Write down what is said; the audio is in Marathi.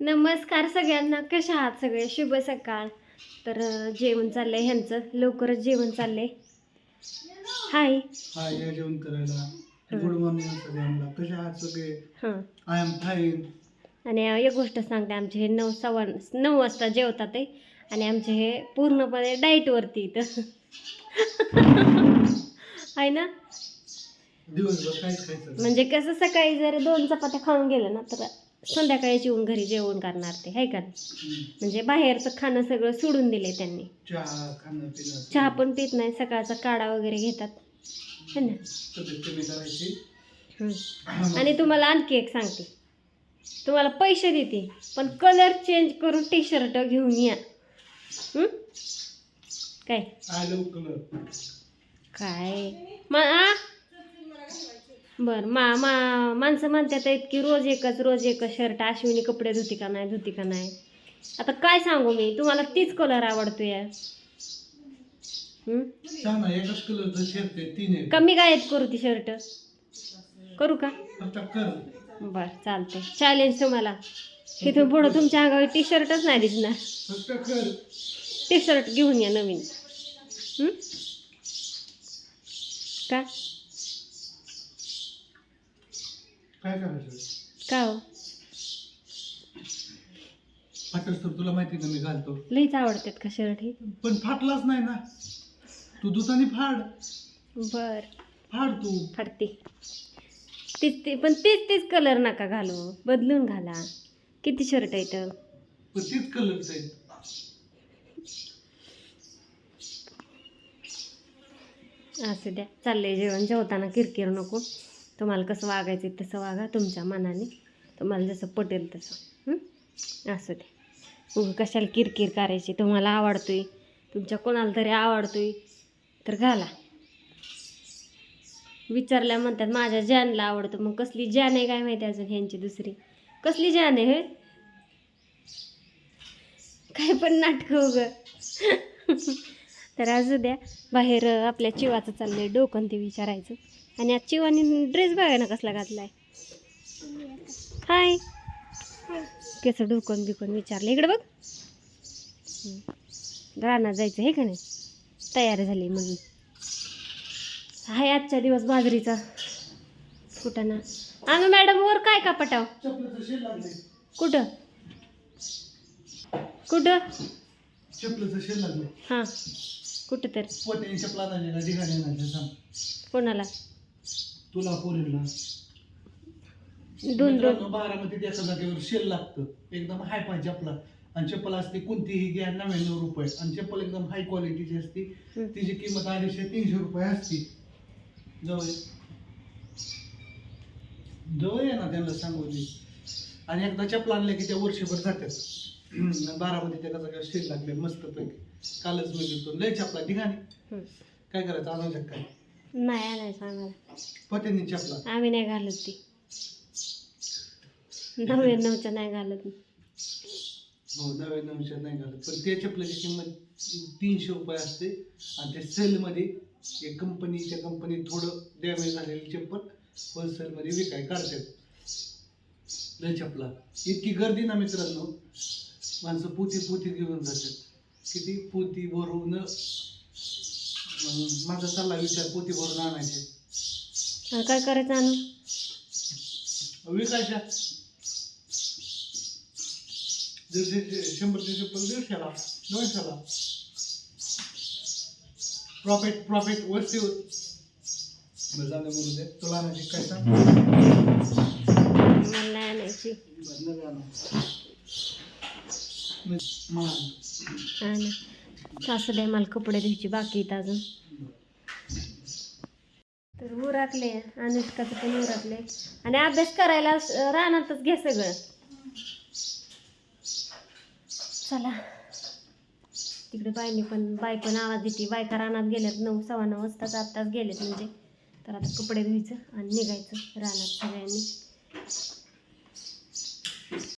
नमस्कार सगळ्यांना. कशा आहात सगळे? शुभ सकाळ. तर जेवण चाललंय ह्यांचं. लवकरच जेवण चाललंय. हाय. हाय या जेवण करायला. गुड मॉर्निंग सगळ्यांना. कसे आहात सगळे? हां. I am fine. आणि एक गोष्ट सांगते. आमचे हे नऊ सव्वा नऊ वाजता जेवतात आणि आमचे हे पूर्णपणे डाईटवरती इथं. आहे ना? दिवसभर काहीच खायचं म्हणजे कसं सकाळी जर दोन चपात्या खाऊन गेलं ना तर संध्याकाळी येऊन घरी जेवण करणार ते आहे का. म्हणजे बाहेरचं खाणं सगळं सोडून दिले त्यांनी. चहा खाणं पिणं. चहा पण पित नाही सकाळचा काढा वगैरे घेतात. है ना? तब्येत कमी करायची. हम्म. आणि तुम्हाला आणखी एक सांगते. तुम्हाला पैसे देते पण कलर चेंज करून टी शर्ट घेऊन या? काय? आय लव कलर काय? मा आ? बर मा मा माणसं म्हणतात आहेत की रोज एकच रोज एकच शर्ट अश्विनी कपडे धुती का नाही धुती का नाही. आता काय सांगू मी? तुम्हाला तीच कलर आवडतो या हम्म? सांग ना एकच कलरचं शर्ट आहे तीन आहे. कमी काय आहेत करू ती शर्ट करू का? कर. बर चालतंय. चॅलेंज तुम्हाला. तिथून पुढं तुमच्या अंगावर टी शर्टच नाही दिसणार. फक्त कर. टी शर्ट घेऊन या नवीन. हं? का? काय करायचं? का हो? फाटच तर तुला माहिती ना मी घालतो. लईच आवडतात का शर्ट हे? पण फाटलाच नाही ना. तू दुधाने फाड. बर. फाड तू. फाडते. तीच ते पण तेच तेच कलर नका घालू. बदलून घाला. किती शर्ट आहेत? पण तीच कलरचं आहे असू द्या. चाललंय जेवण. जेवताना किरकिर नको. तुम्हाला कसं वागायचं तसं वागा तुमच्या मनाने. तुम्हाला जसं पटेल तसं. असू द्या उगं कशाला किरकिर करायची? तुम्हाला आवडतोय. तुमच्या कोणाला तरी आवडतोय. तर घाला. विचारल्या म्हणतात माझ्या जॅनला आवडतं. मग कसली जॅन आहे काय माहिती अजून ह्यांची दुसरी? कसली जान आहे हे काय पण नाटक उगं. तर असू द्या. बाहेर आपल्या चिवाचं चाललंय डोकं ते विचारायचं. आणि आज चिवानी ड्रेस बघा ना कसला घातलाय? हाय कसं डोकं बिकून विचारलं. इकडे बघ. हं. रानात जायचं आहे का नाही? तयार झाली म्हणून हाय आजच्या दिवस बाजरीचा. कुठं ना आणू मॅडम वर काय का पटाव कुठं? कुठं? हां. कुठं तर. कोणाला? तुला पोरीला दोन दोन मित्रांनो, बारामतीत एका जागेवर शेल लागतं. एकदम हाय फाय चपला आणि चप्पल असते कोणतीही घ्या नव्याण्णव रुपये. आणि चप्पल एकदम हाय क्वालिटीची असते. तिची किंमत अडीचशे तीनशे रुपये असते. जवळ ये. जवळ ये ना त्यांना सांगू दे आणि एकदा चपला आणल्या की त्या वर्षभर जातात. बारामतीत एका जागेवर शेल लागले मस्त पैकी कालच मी घेतो लय चपला ठिकाणी. काय करायचं आणायचं काय? नाही नाही सांगायला पत्यांनी चपला. आम्ही नाही घालत ती. नव्याण्णवच्या नाही घालत हो नव्याण्णवशे नाही घालत. पण त्या चपलाची किंमत तीनशे रुपये असते. आणि त्या सेलमध्ये एक कंपनी त्या कंपनीत थोडं डॅमेज झालेली चप्पल होलसेलमध्ये विकाय काढतात. लय चपला. इतकी गर्दी ना मित्रांनो. माणसं पोती पोती घेऊन जातात. किती पोती भरून माझा चालला विचार पोती भरून आणायचे. आणि काय करायचं आणून विकायच्या दीडशे शंभरचे चप्पल दीडशेला दोनशेला. प्रॉफिट प्रॉफिट वरतीवर बरं दे बोलू दे. तुला आणायची काय सांग? मला नाही आणायची. बरं. मी- मला आण. ना मला कपडे द्यायची बाकी आहेत अजून. तर उरकले अनुष्काचं पण उरकले. आणि अभ्यास करायला अं, रानातच घे सगळं. चला. तिकडे बाईने पण बायको आवाज देते. बायका रानात गेल्यात नऊ सव्वा नऊ वाजताच आत्ताच गेलेत म्हणजे. तर आता कपडे धुवायचं आणि निघायचं रानात सगळ्यांनी.